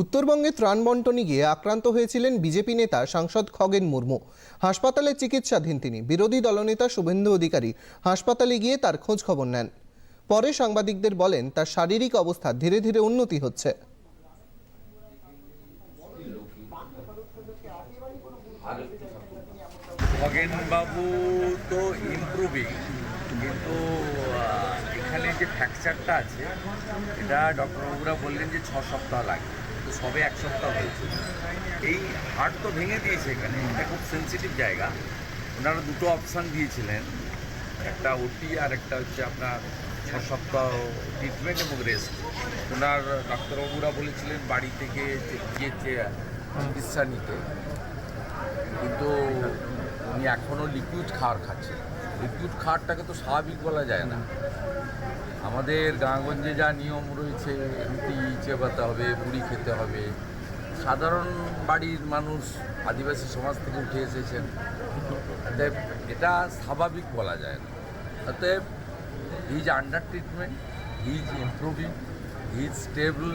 উত্তরবঙ্গে ত্রাণ বন্টনে গিয়ে আক্রান্ত হয়েছিলেন বিজেপি নেতা সাংসদ খগেন মুর্মু। হাসপাতালে চিকিৎসাধীন তিনি। বিরোধী দলনেতা শুভেন্দু অধিকারী হাসপাতালে গিয়ে তার খোঁজ খবর নেন। পরে সাংবাদিকদের বলেন, তার শারীরিক অবস্থা ধীরে ধীরে উন্নতি হচ্ছে। তো কিন্তু এখানে যে ফ্র্যাকচারটা আছে, এটা ডক্টরবাবুরা বললেন যে ছ সপ্তাহ লাগে তো সবে এক সপ্তাহ হয়েছে। এই হার্ট তো ভেঙে দিয়েছে এখানে, এটা খুব সেন্সিটিভ জায়গা। ওনারা দুটো অপশান দিয়েছিলেন, একটা ওটি আর একটা হচ্ছে আপনার ছ সপ্তাহ ট্রিটমেন্ট এবং রেস্ট ওনার ডাক্তারবাবুরা বলেছিলেন বাড়ি থেকে যে- গিয়ে যে- চিকিৎসা নিতে। কিন্তু উনি এখনও লিকুইড খাওয়ার খাচ্ছেন লিকুইড খাওয়ারটাকে তো স্বাভাবিক বলা যায় না। আমাদের গাঁগঞ্জে যা নিয়ম রয়েছে, রুটি চেবাতে হবে মুড়ি খেতে হবে। সাধারণ বাড়ির মানুষ, আদিবাসী সমাজ থেকে উঠে এসেছেন। অতএব এটা স্বাভাবিক বলা যায় না। অতএব he is under treatment he is improving he is stable